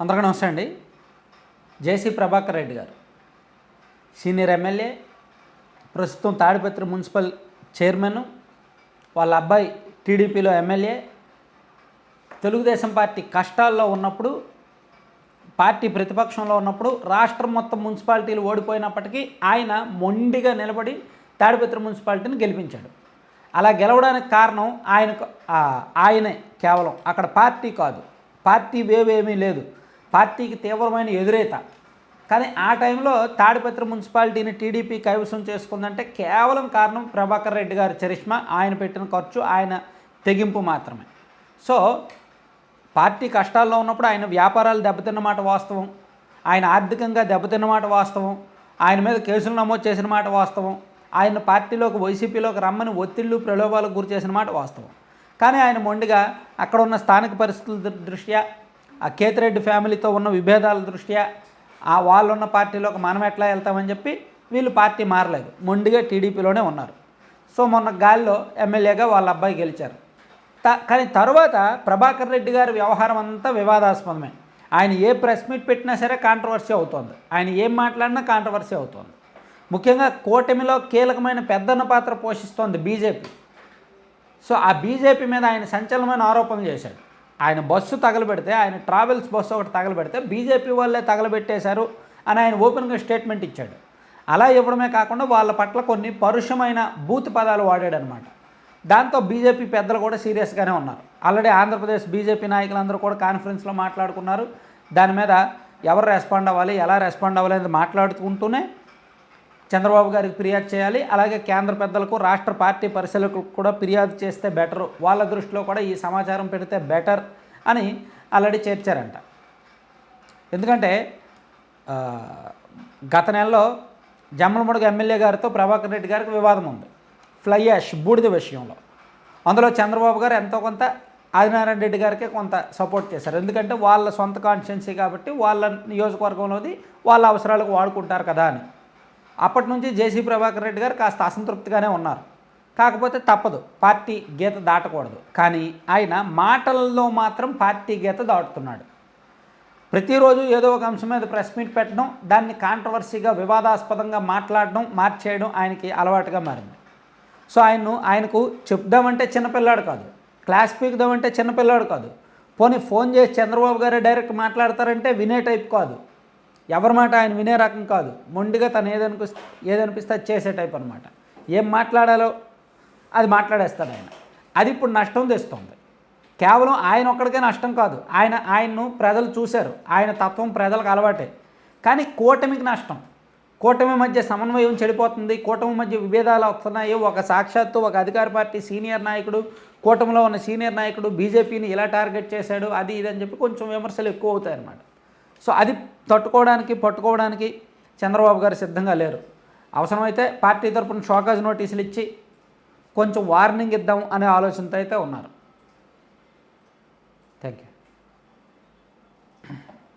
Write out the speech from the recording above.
అందరికీ నమస్తే అండి. జేసీ ప్రభాకర్ రెడ్డి గారు. సీనియర్ ఎమ్మెల్యే ప్రస్తుతం తాడిపత్రి మున్సిపల్ చైర్మన్ వాళ్ళ అబ్బాయి టీడీపీలో ఎమ్మెల్యే. తెలుగుదేశం పార్టీ కష్టాల్లో ఉన్నప్పుడు పార్టీ ప్రతిపక్షంలో ఉన్నప్పుడు రాష్ట్రం మొత్తం మున్సిపాలిటీలు ఓడిపోయినప్పటికీ ఆయన మొండిగా నిలబడి తాడిపత్రి మున్సిపాలిటీని గెలిపించాడు. అలా గెలవడానికి కారణం ఆయనకు ఆయనే కేవలం. అక్కడ పార్టీ కాదు. పార్టీ వేవేమీ లేదు. పార్టీకి తీవ్రమైన ఎదురేత. కానీ ఆ టైంలో తాడిపత్రి మున్సిపాలిటీని టీడీపీ కైవసం చేసుకుందంటే కేవలం కారణం ప్రభాకర్ రెడ్డి గారి చరిష్మా ఆయన పెట్టిన ఖర్చు ఆయన తెగింపు మాత్రమే. సో పార్టీ కష్టాల్లో ఉన్నప్పుడు ఆయన వ్యాపారాలు దెబ్బతిన్న మాట వాస్తవం. ఆయన ఆర్థికంగా దెబ్బతిన్న మాట వాస్తవం. ఆయన మీద కేసులు నమోదు చేసిన మాట వాస్తవం. ఆయన పార్టీలోకి వైసీపీలోకి రమ్మని ఒత్తిళ్ళు ప్రలోభాలకు గురి చేసిన మాట వాస్తవం. కానీ ఆయన మొండిగా అక్కడ ఉన్న స్థానిక పరిస్థితుల దృష్ట్యా ఆ కేతిరెడ్డి ఫ్యామిలీతో ఉన్న విభేదాల దృష్ట్యా ఆ వాళ్ళున్న పార్టీలోకి మనం ఎట్లా వెళ్తామని చెప్పి వీళ్ళు పార్టీ మారలేదు. మొండిగా టీడీపీలోనే ఉన్నారు. సో మొన్న గాలిలో ఎమ్మెల్యేగా వాళ్ళ అబ్బాయి గెలిచారు. త- కానీ తర్వాత ప్రభాకర్ రెడ్డి గారి వ్యవహారం అంతా వివాదాస్పదమే. ఆయన ఏ ప్రెస్ మీట్ పెట్టినా సరే కాంట్రవర్సీ అవుతోంది. ఆయన ఏం మాట్లాడినా కాంట్రవర్సీ అవుతోంది. ముఖ్యంగా కూటమిలో కీలకమైన పెద్దన్న పాత్ర పోషిస్తోంది బీజేపీ. సో ఆ బీజేపీ మీద ఆయన సంచలనమైన ఆరోపణలు చేశాడు. ఆయన బస్సు తగలబెడితే ఆయన ట్రావెల్స్ బస్సు ఒకటి తగలబెడితే బీజేపీ వాళ్ళే తగలబెట్టేశారు అని ఆయన ఓపెన్గా స్టేట్మెంట్ ఇచ్చాడు. అలా ఇవ్వడమే కాకుండా వాళ్ళ పట్ల కొన్ని పరుషమైన బూత్ పదాలు వాడాడు అనమాట దాంతో బీజేపీ పెద్దలు కూడా సీరియస్గానే ఉన్నారు. ఆల్రెడీ ఆంధ్రప్రదేశ్ బీజేపీ నాయకులందరూ కూడా కాన్ఫరెన్స్లో మాట్లాడుకున్నారు. దాని మీద ఎవరు రెస్పాండ్ అవ్వాలి ఎలా రెస్పాండ్ అవ్వాలి అనేది మాట్లాడుకుంటూనే చంద్రబాబు గారికి ఫిర్యాదు చేయాలి. అలాగే కేంద్ర పెద్దలకు రాష్ట్ర పార్టీ పరిశీలకులకు కూడా ఫిర్యాదు చేస్తే బెటర్. వాళ్ళ దృష్టిలో కూడా ఈ సమాచారం పెడితే బెటర్ అని ఆల్రెడీ చేర్చారంట. ఎందుకంటే గత నెలలో జమ్మలమడుగు ఎమ్మెల్యే గారితో ప్రభాకర్ రెడ్డి గారికి వివాదం ఉంది. ఫ్లై యాష్ బూడిద విషయంలో. అందులో చంద్రబాబు గారు ఎంతో కొంత ఆదినారాయణ రెడ్డి గారికి కొంత సపోర్ట్ చేశారు. ఎందుకంటే వాళ్ళ సొంత కాన్స్టిట్యున్సీ కాబట్టి వాళ్ళ నియోజకవర్గంలోది వాళ్ళ అవసరాలకు వాడుకుంటారు కదా అని. అప్పటి నుంచి జేసీ ప్రభాకర్ రెడ్డి గారు కాస్త అసంతృప్తిగానే ఉన్నారు. కాకపోతే తప్పదు. పార్టీ గీత దాటకూడదు. కానీ ఆయన మాటల్లో మాత్రం పార్టీ గీత దాటుతున్నాడు. ప్రతిరోజు ఏదో ఒక అంశం మీద ప్రెస్ మీట్ పెట్టడం దాన్ని కాంట్రవర్సీగా వివాదాస్పదంగా మాట్లాడడం మార్చేయడం ఆయనకి అలవాటుగా మారింది. సో ఆయన్ను ఆయనకు చెప్దామంటే చిన్నపిల్లాడు కాదు. క్లాస్ పీకుదామంటే చిన్నపిల్లాడు కాదు. పోనీ ఫోన్ చేసి చంద్రబాబు గారే డైరెక్ట్ మాట్లాడతారంటే వినే టైప్ కాదు. ఎవరి మాట ఆయన వినే రకం కాదు. మొండిగా తను ఏదనిపి ఏదనిపిస్తే అది చేసే టైప్ అనమాట ఏం మాట్లాడాలో అది మాట్లాడేస్తాడు ఆయన. అది ఇప్పుడు నష్టం తెస్తుంది. కేవలం ఆయన ఒక్కడికే నష్టం కాదు. ఆయన ఆయన్ను ప్రజలు చూశారు. ఆయన తత్వం ప్రజలకు అలవాటే. కానీ కూటమికి నష్టం. కూటమి మధ్య సమన్వయం చెడిపోతుంది. కూటమి మధ్య విభేదాలు వస్తున్నాయి. ఒక సాక్షాత్తు ఒక అధికార పార్టీ సీనియర్ నాయకుడు కూటమిలో ఉన్న సీనియర్ నాయకుడు బీజేపీని ఇలా టార్గెట్ చేశాడు అది ఇది అని చెప్పి కొంచెం విమర్శలు ఎక్కువ అవుతాయి అన్నమాట సో అది తట్టుకోవడానికి పట్టుకోవడానికి చంద్రబాబు గారు సిద్ధంగా లేరు. అవసరమైతే పార్టీ తరఫున షోకాజ్ నోటీసులు ఇచ్చి కొంచెం వార్నింగ్ ఇద్దాం అనే ఆలోచనతో అయితే ఉన్నారు. Thank you